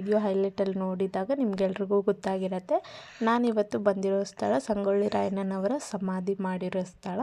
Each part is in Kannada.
ವಿಡಿಯೋ ಹೈಲೈಟಲ್ಲಿ ನೋಡಿದಾಗ ನಿಮಗೆಲ್ರಿಗೂ ಗೊತ್ತಾಗಿರುತ್ತೆ. ನಾನಿವತ್ತು ಬಂದಿರೋ ಸ್ಥಳ ಸಂಗೊಳ್ಳಿ ರಾಯಣ್ಣನವರ ಸಮಾಧಿ ಮಾಡಿರೋ ಸ್ಥಳ.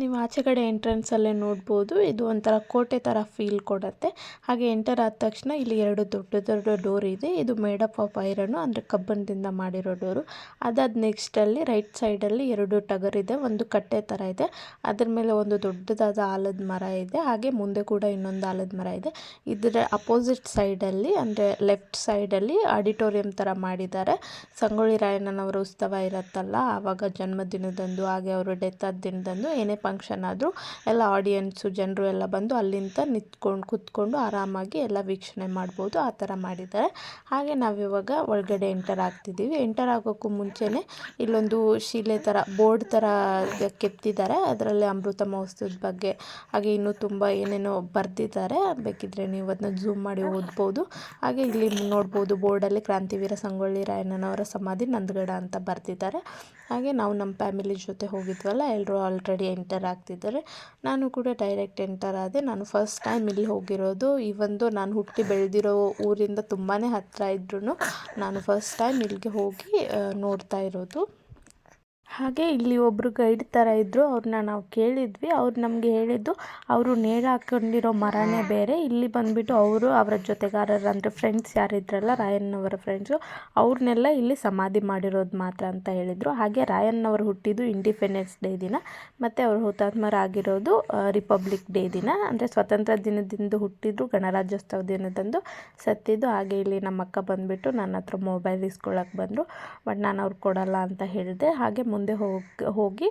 ನೀವು ಆಚೆ ಕಡೆ ಎಂಟ್ರೆನ್ಸಲ್ಲೇ ನೋಡ್ಬೋದು. ಇದು ಒಂಥರ ಕೋಟೆ ಥರ ಫೀಲ್ ಕೊಡುತ್ತೆ. ಹಾಗೆ ಎಂಟರ್ ಆದ ತಕ್ಷಣ ಇಲ್ಲಿ ಎರಡು ದೊಡ್ಡ ದೊಡ್ಡ ಡೋರ್ ಇದೆ. ಇದು ಮೇಡ್ ಅಪ್ ಆಫ್ ಐರನ್ನು, ಅಂದರೆ ಕಬ್ಬಣದಿಂದ ಮಾಡಿರೋ ಡೋರು. ಅದಾದ ನೆಕ್ಸ್ಟಲ್ಲಿ ರೈಟ್ ಸೈಡಲ್ಲಿ ಎರಡು ಟಗರ್ ಇದೆ. ಒಂದು ಕಟ್ಟೆ ಥರ ಇದೆ. ಅದರ ಮೇಲೆ ಒಂದು ದೊಡ್ಡದಾದ ಆಲದ ಮರ ಇದೆ. ಹಾಗೆ ಮುಂದೆ ಕೂಡ ಇನ್ನೊಂದು ಆಲದ ಮರ ಇದೆ. ಇದರ ಅಪೋಸಿಟ್ ಸೈಡಲ್ಲಿ ಅಂದರೆ ಲೆಫ್ಟ್ ಸೈಡಲ್ಲಿ ಆಡಿಟೋರಿಯಂ ಥರ ಮಾಡಿದ್ದಾರೆ. ಸಂಗೊಳ್ಳಿ ರಾಯಣ್ಣನವರ ಉತ್ಸವ ಇರುತ್ತಲ್ಲ, ಆವಾಗ ಜನ್ಮದಿನದಂದು, ಹಾಗೆ ಅವರು ಡೆತ್ ಆದ ದಿನದಂದು ಏನೇ ಫಂಕ್ಷನ್ ಆದರೂ ಎಲ್ಲ ಆಡಿಯನ್ಸು ಜನರು ಎಲ್ಲ ಬಂದು ಅಲ್ಲಿಂದ ನಿಂತ್ಕೊಂಡು ಕೂತ್ಕೊಂಡು ಆರಾಮಾಗಿ ಎಲ್ಲ ವೀಕ್ಷಣೆ ಮಾಡ್ಬೋದು, ಆ ಥರ ಮಾಡಿದ್ದಾರೆ. ಹಾಗೆ ನಾವಿವಾಗ ಒಳಗಡೆ ಎಂಟರ್ ಆಗ್ತಿದ್ದೀವಿ. ಎಂಟರ್ ಆಗೋಕ್ಕೂ ಮುಂಚೆನೇ ಇಲ್ಲೊಂದು ಶಿಲೆ ಥರ, ಬೋರ್ಡ್ ಥರ ಕೆತ್ತಿದ್ದಾರೆ. ಅದರಲ್ಲಿ ಅಮೃತ ಮಹೋತ್ಸವದ ಬಗ್ಗೆ, ಹಾಗೆ ಇನ್ನೂ ತುಂಬ ಏನೇನೋ ಬರೆದಿದ್ದಾರೆ. ಬೇಕಿದ್ರೆ ನೀವು ಅದನ್ನ ಝೂಮ್ ಮಾಡಿ ಓದ್ಬೋದು. ಹಾಗೆ ಇಲ್ಲಿ ನೋಡ್ಬೋದು, ಬೋರ್ಡಲ್ಲಿ ಕ್ರಾಂತಿವೀರ ಸಂಗೊಳ್ಳಿ ರಾಯಣ್ಣನವರ ಸಮಾಧಿ ನಂದಗಡ ಅಂತ ಬರ್ತಿದ್ದಾರೆ ಹಾಗೆ ನಾವು ನಮ್ಮ ಫ್ಯಾಮಿಲಿ ಜೊತೆ ಹೋಗಿದ್ವಲ್ಲ ಎಲ್ಲರೂ ಆಲ್ರೆಡಿ ಎಂಟರ್ ಆಗ್ತಿದ್ದಾರೆ. ನಾನು ಕೂಡ ಡೈರೆಕ್ಟ್ ಎಂಟರ್ ಆದೆ. ನಾನು ಫಸ್ಟ್ ಟೈಮ್ ಇಲ್ಲಿ ಹೋಗಿರೋದು. ಈ ಒಂದು ನಾನು ಹುಟ್ಟಿ ಬೆಳೆದಿರೋ ಊರಿಂದ ತುಂಬಾ ಹತ್ತಿರ ಇದ್ರೂ ನಾನು ಫಸ್ಟ್ ಟೈಮ್ ಇಲ್ಲಿಗೆ ಹೋಗಿ ನೋಡ್ತಾ ಇರೋದು. ಹಾಗೆ ಇಲ್ಲಿ ಒಬ್ಬರು ಗೈಡ್ ಥರ ಇದ್ದರು ಅವ್ರನ್ನ ನಾವು ಕೇಳಿದ್ವಿ. ಅವ್ರು ನಮಗೆ ಹೇಳಿದ್ದು, ಅವರು ನೇಣು ಹಾಕೊಂಡಿರೋ ಮರನೇ ಬೇರೆ. ಇಲ್ಲಿ ಬಂದುಬಿಟ್ಟು ಅವರು ಅವರ ಜೊತೆಗಾರರು ಅಂದರೆ ಫ್ರೆಂಡ್ಸ್ ಯಾರಿದ್ರಲ್ಲ ರಾಯಣ್ಣವರ ಫ್ರೆಂಡ್ಸು ಅವ್ರನ್ನೆಲ್ಲ ಇಲ್ಲಿ ಸಮಾಧಿ ಮಾಡಿರೋದು ಮಾತ್ರ ಅಂತ ಹೇಳಿದರು. ಹಾಗೆ ರಾಯಣ್ಣವರು ಹುಟ್ಟಿದ್ದು ಇಂಡಿಪೆಂಡೆನ್ಸ್ ಡೇ ದಿನ. ಮತ್ತು ಅವರು ಹುತಾತ್ಮರಾಗಿರೋದು ರಿಪಬ್ಲಿಕ್ ಡೇ ದಿನ. ಅಂದರೆ ಸ್ವತಂತ್ರ ದಿನದಿಂದ ಹುಟ್ಟಿದ್ರು, ಗಣರಾಜ್ಯೋತ್ಸವ ದಿನದಂದು ಸತ್ತಿದ್ದು. ಹಾಗೆ ಇಲ್ಲಿ ನಮ್ಮ ಅಕ್ಕ ಬಂದುಬಿಟ್ಟು ನನ್ನ ಹತ್ರ ಮೊಬೈಲ್ ಇಸ್ಕೊಳ್ಳೋಕೆ ಬಂದರು. ಬಟ್ ನಾನು ಅವ್ರು ಕೊಡಲ್ಲ ಅಂತ ಹೇಳಿದೆ. ಹಾಗೆ ಮುಂದೆ ಹೋಗಿ ಹೋಗಿ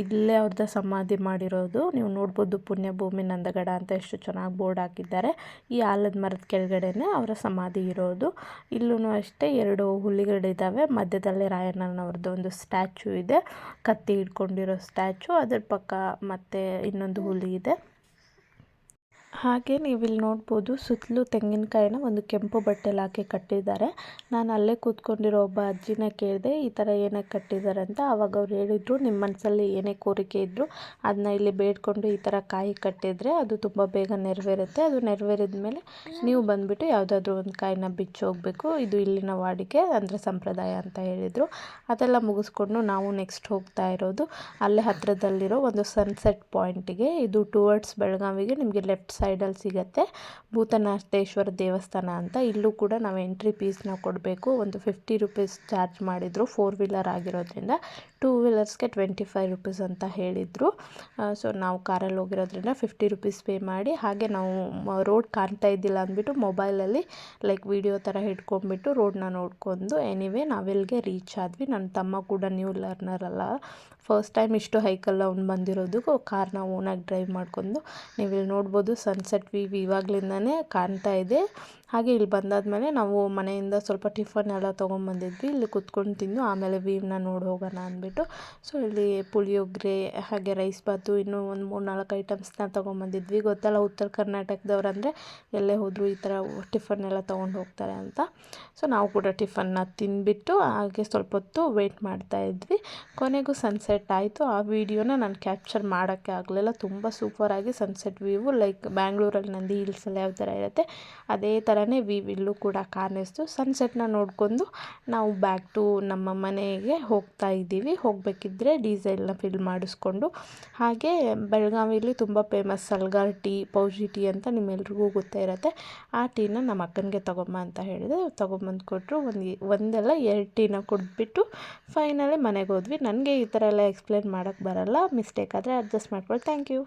ಇಲ್ಲೇ ಅವ್ರದ್ದು ಸಮಾಧಿ ಮಾಡಿರೋದು. ನೀವು ನೋಡ್ಬೋದು ಪುಣ್ಯಭೂಮಿ ನಂದಗಡ ಅಂತ ಎಷ್ಟು ಚೆನ್ನಾಗಿ ಬೋರ್ಡ್ ಹಾಕಿದ್ದಾರೆ. ಈ ಆಲದ ಮರದ ಕೆಳಗಡೆನೆ ಅವರ ಸಮಾಧಿ ಇರೋದು. ಇಲ್ಲೂ ಅಷ್ಟೇ ಎರಡು ಹುಲಿಗಳಿದ್ದಾವೆ ಮಧ್ಯದಲ್ಲಿ ರಾಯಣ್ಣನವ್ರದ್ದು ಒಂದು ಸ್ಟ್ಯಾಚು ಇದೆ. ಕತ್ತಿ ಹಿಡ್ಕೊಂಡಿರೋ ಸ್ಟ್ಯಾಚು. ಅದ್ರ ಪಕ್ಕ ಮತ್ತೆ ಇನ್ನೊಂದು ಹುಲಿ ಇದೆ. ಹಾಗೆ ನೀವು ಇಲ್ಲಿ ನೋಡ್ಬೋದು ಸುತ್ತಲೂ ತೆಂಗಿನಕಾಯಿನ ಒಂದು ಕೆಂಪು ಬಟ್ಟೆಲಿ ಹಾಕಿ ಕಟ್ಟಿದ್ದಾರೆ. ನಾನು ಅಲ್ಲೇ ಕೂತ್ಕೊಂಡಿರೋ ಒಬ್ಬ ಅಜ್ಜಿನ ಕೇಳಿದೆ, ಈ ಥರ ಏನಕ್ಕೆ ಕಟ್ಟಿದ್ದಾರೆ ಅಂತ? ಆವಾಗ ಅವ್ರು ಹೇಳಿದರು ನಿಮ್ಮ ಮನಸ್ಸಲ್ಲಿ ಏನೇ ಕೋರಿಕೆ ಇದ್ದರೂ ಅದನ್ನ ಇಲ್ಲಿ ಬೇಡ್ಕೊಂಡು ಈ ಥರ ಕಾಯಿ ಕಟ್ಟಿದರೆ ಅದು ತುಂಬ ಬೇಗ ನೆರವೇರುತ್ತೆ. ಅದು ನೆರವೇರಿದ ಮೇಲೆ ನೀವು ಬಂದುಬಿಟ್ಟು ಯಾವುದಾದ್ರೂ ಒಂದು ಕಾಯಿನ ಬಿಚ್ಚಿ ಹೋಗಬೇಕು. ಇದು ಇಲ್ಲಿನ ವಾಡಿಕೆ, ಅಂದರೆ ಸಂಪ್ರದಾಯ ಅಂತ ಹೇಳಿದರು. ಅದೆಲ್ಲ ಮುಗಿಸ್ಕೊಂಡು ನಾವು ನೆಕ್ಸ್ಟ್ ಹೋಗ್ತಾ ಇರೋದು. ಅಲ್ಲೇ ಹತ್ತಿರದಲ್ಲಿರೋ ಒಂದು ಸನ್ಸೆಟ್ ಪಾಯಿಂಟಿಗೆ. ಇದು ಟುವರ್ಡ್ಸ್ ಬೆಳಗಾವಿಗೆ. ನಿಮಗೆ ಲೆಫ್ಟ್ ಸೈಡಲ್ಲಿ ಸಿಗುತ್ತೆ. ಭೂತನಾಥೇಶ್ವರ ದೇವಸ್ಥಾನ ಅಂತ ಇಲ್ಲೂ ಕೂಡ ನಾವು ಎಂಟ್ರಿ ಫೀಸ್ನ ಕೊಡಬೇಕು. ಒಂದು ಫಿಫ್ಟಿ ರುಪೀಸ್ ಚಾರ್ಜ್ ಮಾಡಿದರು. ಫೋರ್ ವೀಲರ್ ಆಗಿರೋದ್ರಿಂದ ಟೂ ವೀಲರ್ಸ್ಗೆ ಟ್ವೆಂಟಿ ಫೈವ್ ರುಪೀಸ್ ಅಂತ ಹೇಳಿದರು. ಸೊ ನಾವು ಕಾರಲ್ಲಿ ಹೋಗಿರೋದ್ರಿಂದ ಫಿಫ್ಟಿ ರುಪೀಸ್ ಪೇ ಮಾಡಿ, ಹಾಗೆ ನಾವು ರೋಡ್ ಕಾಣ್ತಾ ಇದ್ದಿಲ್ಲ ಅಂದ್ಬಿಟ್ಟು ಮೊಬೈಲಲ್ಲಿ ಲೈಕ್ ವಿಡಿಯೋ ಥರ ಹಿಡ್ಕೊಂಡ್ಬಿಟ್ಟು ರೋಡನ್ನ ನೋಡ್ಕೊಂಡು, ಎನಿವೇ ನಾವೆಲ್ಲಿಗೆ ರೀಚ್ ಆದ್ವಿ. ನನ್ನ ತಮ್ಮ ಕೂಡ ನ್ಯೂ ಲರ್ನರ್ ಅಲ್ಲ. ಫಸ್ಟ್ ಟೈಮ್ ಇಷ್ಟು ಹೈಕಲ್ಲ ಅವ್ನು ಬಂದಿರೋದು ಕಾರ್ನ ಓನಾಗಿ ಡ್ರೈವ್ ಮಾಡ್ಕೊಂಡು ನೀವು ಇಲ್ಲಿ ನೋಡ್ಬೋದು. ಸನ್ಸೆಟ್ ವ್ಯೂ ಇವಾಗ್ಲಿಂದನೇ ಕಾಣ್ತಾ ಇದೆ. ಹಾಗೆ ಇಲ್ಲಿ ಬಂದಾದಮೇಲೆ ನಾವು ಮನೆಯಿಂದ ಸ್ವಲ್ಪ ಟಿಫನ್ ಎಲ್ಲ ತೊಗೊಂಬಂದಿದ್ವಿ. ಇಲ್ಲಿ ಕುತ್ಕೊಂಡು ತಿಂದು ಆಮೇಲೆ ವೀವ್ನ ನೋಡಿ ಹೋಗೋಣ ಅಂದ್ಬಿಟ್ಟು. ಸೊ ಇಲ್ಲಿ ಪುಳಿಯೋಗರೆ, ಹಾಗೆ ರೈಸ್ ಬಾತು, ಇನ್ನೂ ಒಂದು ಮೂರು ನಾಲ್ಕು ಐಟಮ್ಸ್ನ ತೊಗೊಂಬಂದಿದ್ವಿ. ಗೊತ್ತಲ್ಲ ಉತ್ತರ ಕರ್ನಾಟಕದವ್ರು ಅಂದರೆ ಎಲ್ಲೇ ಹೋದರೂ ಈ ಥರ ಟಿಫನ್ ಎಲ್ಲ ತೊಗೊಂಡು ಹೋಗ್ತಾರೆ ಅಂತ. ಸೊ ನಾವು ಕೂಡ ಟಿಫನ್ನ ತಿಂದುಬಿಟ್ಟು ಹಾಗೆ ಸ್ವಲ್ಪ ಹೊತ್ತು ವೆಯ್ಟ್ ಮಾಡ್ತಾ ಇದ್ವಿ. ಕೊನೆಗೂ ಸನ್ಸೆಟ್ ಆಯಿತು. ಆ ವಿಡಿಯೋನ ನಾನು ಕ್ಯಾಪ್ಚರ್ ಮಾಡೋಕ್ಕೆ ಆಗಲಿಲ್ಲ. ತುಂಬ ಸೂಪರಾಗಿ ಸನ್ಸೆಟ್ ವ್ಯೂವು ಲೈಕ್ ಬ್ಯಾಂಗ್ಳೂರಲ್ಲಿ ನಂದಿ ಹಿಲ್ಸಲ್ಲಿ ಯಾವ ಥರ ಇರುತ್ತೆ, ಅದೇ ಥರನೇ ವಿ ಇಲ್ಲೂ ಕೂಡ ಕಾಣಿಸ್ತು. ಸನ್ಸೆಟ್ನ ನೋಡ್ಕೊಂಡು ನಾವು ಬ್ಯಾಕ್ ಟು ನಮ್ಮ ಮನೆಗೆ ಹೋಗ್ತಾ ಇದ್ದೀವಿ. ಹೋಗಬೇಕಿದ್ರೆ ಡೀಸೆಲ್ನ ಫಿಲ್ ಮಾಡಿಸ್ಕೊಂಡು. ಹಾಗೆ ಬೆಳಗಾವಿಲಿ ತುಂಬ famous Salgar tea Fauji tea ಅಂತ ನಿಮ್ಮೆಲ್ರಿಗೂ ಗೊತ್ತೇ ಇರುತ್ತೆ. ಆ ಟೀನ ನಮ್ಮ ಅಕ್ಕನಿಗೆ ತಗೊಂಬ ಅಂತ ಹೇಳಿದೆ. ತೊಗೊಂಬಂದು ಕೊಟ್ಟರು ಒಂದು ಒಂದೆಲ್ಲ ಎರಡು ಟೀನ ಕುಡಿದ್ಬಿಟ್ಟು ಫೈನಲಿ ಮನೆಗೆ ಹೋದ್ವಿ. ನನಗೆ ಈ ಥರ ಎಲ್ಲ ಎಕ್ಸ್ಪ್ಲೇನ್ ಮಾಡೋಕ್ಕೆ ಬರಲ್ಲ. ಮಿಸ್ಟೇಕ್ ಆದರೆ ಅಡ್ಜಸ್ಟ್ ಮಾಡ್ಕೊಳ್ಳಿ ಥ್ಯಾಂಕ್ ಯು